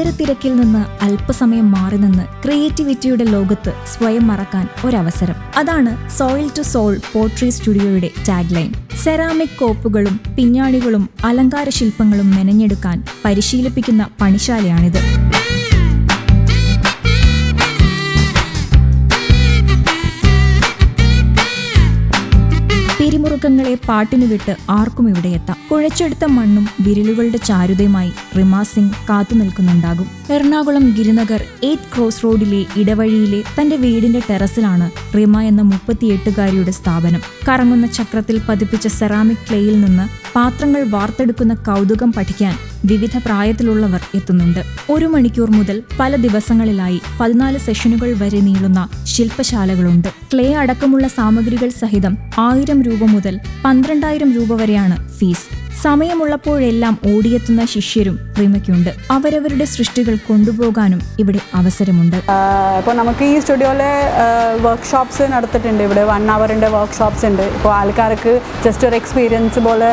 തിരക്കിൽ നിന്ന് അല്പസമയം മാറി നിന്ന് ക്രിയേറ്റിവിറ്റിയുടെ ലോകത്ത് സ്വയം മറക്കാൻ ഒരവസരം. അതാണ് സോയിൽ ടു സോൾ പോട്രി സ്റ്റുഡിയോയുടെ ടാഗ് ലൈൻ സെറാമിക് കോപ്പുകളും പിഞ്ഞാണികളും അലങ്കാര ശില്പങ്ങളും മെനഞ്ഞെടുക്കാൻ പരിശീലിപ്പിക്കുന്ന പണിശാലയാണിത്. പിരിമുറുക്കങ്ങളെ പാട്ടിനു വിട്ട് ആർക്കും ഇവിടെ എത്താം. കുഴച്ചെടുത്ത മണ്ണും വിരലുകളുടെ ചാരുതയുമായി റിമാ സിംഗ് കാത്തു നിൽക്കുന്നുണ്ടാകും. എറണാകുളം ഗിരിനഗർ എയ്റ്റ് ക്രോസ് റോഡിലെ ഇടവഴിയിലെ തന്റെ വീടിന്റെ ടെറസിലാണ് റിമ എന്ന മുപ്പത്തിയെട്ടുകാരിയുടെ സ്ഥാപനം. കറങ്ങുന്ന ചക്രത്തിൽ പതിപ്പിച്ച സെറാമിക് ക്ലേയിൽ നിന്ന് പാത്രങ്ങൾ വാർത്തെടുക്കുന്ന കൗതുകം പഠിക്കാൻ വിവിധ പ്രായത്തിലുള്ളവർ എത്തുന്നുണ്ട്. ഒരു മണിക്കൂർ മുതൽ പല ദിവസങ്ങളിലായി പതിനാല് സെഷനുകൾ വരെ നീളുന്ന ശില്പശാലകളുണ്ട്. ക്ലേ അടക്കമുള്ള സാമഗ്രികൾ സഹിതം ആയിരം രൂപ മുതൽ പന്ത്രണ്ടായിരം രൂപ വരെയാണ് ഫീസ്. സമയമുള്ളപ്പോഴെല്ലാം ഓടിയെത്തുന്ന ശിഷ്യരും പ്രീമയ്ക്കുണ്ട്. അവരവരുടെ സൃഷ്ടികൾ കൊണ്ടുപോകാനും ഇവിടെ അവസരമുണ്ട്. ഇപ്പോൾ നമുക്ക് ഈ സ്റ്റുഡിയോയിലെ വർക്ക്ഷോപ്സ് നടത്തിയിട്ടുണ്ട്. ഇവിടെ വൺ അവറിന്റെ വർക്ക്ഷോപ്സ് ഉണ്ട്. ഇപ്പോൾ ആൾക്കാർക്ക് ജസ്റ്റ് ഒരു എക്സ്പീരിയൻസ് പോലെ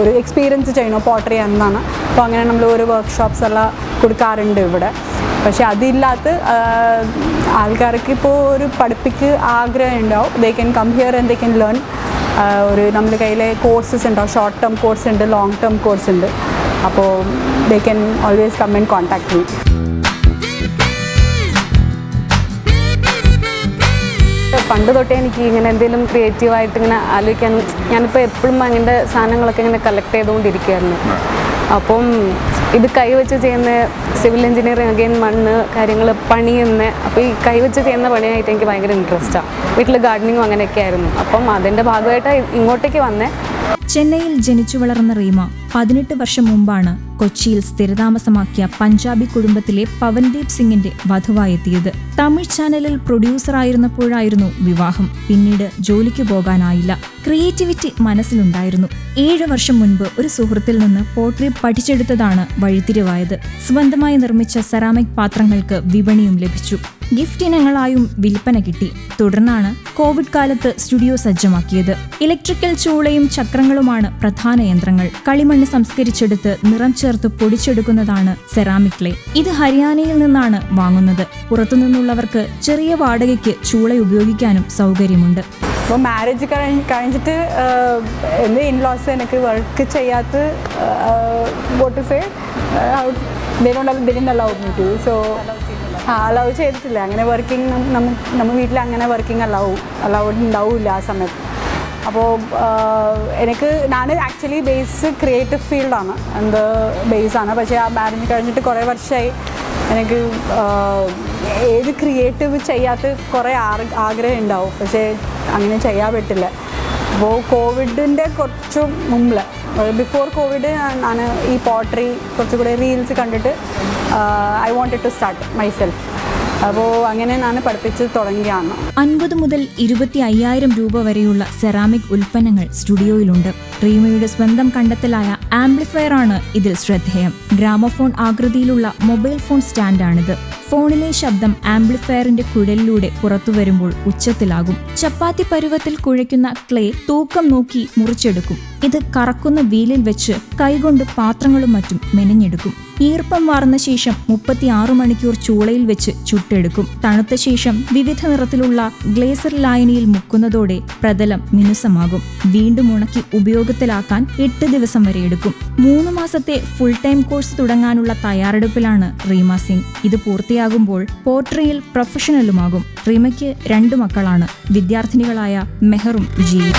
ഒരു എക്സ്പീരിയൻസ് ചെയ്യണം പോട്ടറി എന്നാണ് അപ്പോൾ അങ്ങനെ നമ്മൾ ഒരു വർക്ക്ഷോപ്സ് എല്ലാം കൊടുക്കാറുണ്ട് ഇവിടെ. പക്ഷെ അതില്ലാത്ത ആൾക്കാർക്ക് ഇപ്പോൾ ഒരു പഠിപ്പിക്ക് ആഗ്രഹം ഉണ്ടാവും. They can come here and they can learn ഒരു നമ്മുടെ കയ്യിലെ കോഴ്സസ് ഉണ്ടാവും ഷോർട്ട് ടേം കോഴ്സ് ഉണ്ട് ലോങ് ടേം കോഴ്സ് ഉണ്ട്. അപ്പോൾ they can always come and contact me പണ്ട് തൊട്ടേ എനിക്ക് ഇങ്ങനെ എന്തെങ്കിലും ക്രിയേറ്റീവായിട്ട് ഇങ്ങനെ ആലോചിക്കാൻ ഞാനിപ്പോൾ എപ്പോഴും അങ്ങനത്തെ സാധനങ്ങളൊക്കെ ഇങ്ങനെ കളക്ട് ചെയ്തുകൊണ്ടിരിക്കുകയായിരുന്നു. അപ്പം ഇത് കൈവച്ച് ചെയ്യുന്ന സിവിൽ എഞ്ചിനീയറിംഗ് അഗൈൻ മണ്ണ് കാര്യങ്ങൾ പണിയുന്ന അപ്പോൾ ഈ കൈവച്ച് ചെയ്യുന്ന പണിയായിട്ട് എനിക്ക് ഭയങ്കര ഇൻട്രസ്റ്റാണ് വീട്ടിൽ ഗാർഡനിങ്ങും അങ്ങനെയൊക്കെ ആയിരുന്നു. അപ്പം അതിന്റെ ഭാഗമായിട്ട് ഇങ്ങോട്ടേക്ക് വന്നേ. ചെന്നൈയിൽ ജനിച്ചു വളർന്ന റീമ പതിനെട്ട് വർഷം മുമ്പാണ് കൊച്ചിയിൽ സ്ഥിരതാമസമാക്കിയ പഞ്ചാബി കുടുംബത്തിലെ പവൻദീപ് സിംഗിന്റെ വധുവായെത്തിയത് തമിഴ് ചാനലിൽ പ്രൊഡ്യൂസറായിരുന്നപ്പോഴായിരുന്നു വിവാഹം. പിന്നീട് ജോലിക്ക് പോകാനായില്ല. ക്രിയേറ്റിവിറ്റി മനസ്സിലുണ്ടായിരുന്നു. ഏഴു വർഷം മുൻപ് ഒരു സുഹൃത്തിൽ നിന്ന് പോട്രി പഠിച്ചെടുത്തതാണ് വഴിത്തിരിവായത്. സ്വന്തമായി നിർമ്മിച്ച സെറാമിക് പാത്രങ്ങൾക്ക് വിപണിയും ലഭിച്ചു. ഗിഫ്റ്റ് ഇനങ്ങളായും വിൽപ്പന കിട്ടി. തുടർന്നാണ് കോവിഡ് കാലത്ത് സ്റ്റുഡിയോ സജ്ജമാക്കിയത്. ഇലക്ട്രിക്കൽ ചൂളയും ചക്രങ്ങളുമാണ് പ്രധാന യന്ത്രങ്ങൾ. കളിമണ്ണ് സംസ്കരിച്ചെടുത്ത് നിറം പൊടിച്ചെടുക്കുന്നതാണ് സെറാമിക് ക്ലേ. ഇത് ഹരിയാനയിൽ നിന്നാണ് വാങ്ങുന്നത്. പുറത്തുനിന്നുള്ളവർക്ക് ചെറിയ വാടകയ്ക്ക് ചൂള ഉപയോഗിക്കാനും സൗകര്യമുണ്ട്. അപ്പോൾ മാരേജ് കഴിഞ്ഞ് കഴിഞ്ഞിട്ട് എന്റെ ഇൻലോസ് എനിക്ക് വർക്ക് ചെയ്യാത്ത വോട്ട് സേ ദിനം അലൗ മീ ടു സോ ആ അലൗ ചെയ്തിട്ടില്ല. അങ്ങനെ വർക്കിംഗ് നമ്മ നമ്മൾ വീട്ടിൽ അങ്ങനെ വർക്കിംഗ് അലൗ അലൗഡ് ഉണ്ടാവില്ല ആ സമയത്ത്. അപ്പോൾ എനിക്ക് ഞാൻ ആക്ച്വലി ബേസ് ക്രിയേറ്റീവ് ഫീൽഡാണ് എന്ത് ബേസാണ് പക്ഷേ ആ മാരേജ് കഴിഞ്ഞിട്ട് കുറേ വർഷമായി എനിക്ക് ഏത് ക്രിയേറ്റീവ് ചെയ്യാത്ത കുറേ ആഗ്രഹം ഉണ്ടാവും. പക്ഷേ അങ്ങനെ ചെയ്യാൻ പറ്റില്ല. അപ്പോൾ കോവിഡിന്റെ കുറച്ച് മുമ്പിൽ ബിഫോർ കോവിഡ് ഞാൻ ഈ പോട്ടറി കുറച്ചുകൂടെ റീൽസ് കണ്ടിട്ട് I wanted to start myself അപ്പോൾ അങ്ങനെ ഞാൻ പഠിപ്പിച്ച് തുടങ്ങിയാണ്. അൻപത് മുതൽ ഇരുപത്തി അയ്യായിരം രൂപ വരെയുള്ള സെറാമിക് ഉൽപ്പന്നങ്ങൾ സ്റ്റുഡിയോയിലുണ്ട്. റീമയുടെ സ്വന്തം കണ്ടെത്തലായ ആംപ്ലിഫയർ ആണ് ഇതിൽ ശ്രദ്ധേയം. ഗ്രാമഫോൺ ആകൃതിയിലുള്ള മൊബൈൽ ഫോൺ സ്റ്റാൻഡാണിത്. ഫോണിലെ ശബ്ദം ആംപ്ലിഫയറിന്റെ കുഴലിലൂടെ പുറത്തു വരുമ്പോൾ ഉച്ചത്തിലാകും. ചപ്പാത്തി പരുവത്തിൽ കുഴയ്ക്കുന്ന ക്ലേ തൂക്കം നോക്കി മുറിച്ചെടുക്കും. ഇത് കറക്കുന്ന വീലിൽ വെച്ച് കൈകൊണ്ട് പാത്രങ്ങളും മറ്റും മെനഞ്ഞെടുക്കും. ഈർപ്പം വാർന്ന ശേഷം മുപ്പത്തിയാറ് മണിക്കൂർ ചൂളയിൽ വെച്ച് ചുട്ടെടുക്കും. തണുത്ത ശേഷം വിവിധ നിറത്തിലുള്ള ഗ്ലേസർ ലായനിയിൽ മുക്കുന്നതോടെ പ്രതലം മിനുസമാകും. വീണ്ടും ഉണക്കി ഉപയോഗത്തിലാക്കാൻ എട്ട് ദിവസം വരെ എടുക്കും. മൂന്ന് മാസത്തെ ഫുൾ ടൈം കോഴ്സ് തുടങ്ങാനുള്ള തയ്യാറെടുപ്പിലാണ് റീമ സിംഗ്. ഇത് പൂർത്തിയാകുമ്പോൾ പോട്രിയിൽ പ്രൊഫഷണലുമാകും. റീമയ്ക്ക് രണ്ടു മക്കളാണ്. വിദ്യാർത്ഥിനികളായ മെഹറും ജിയും.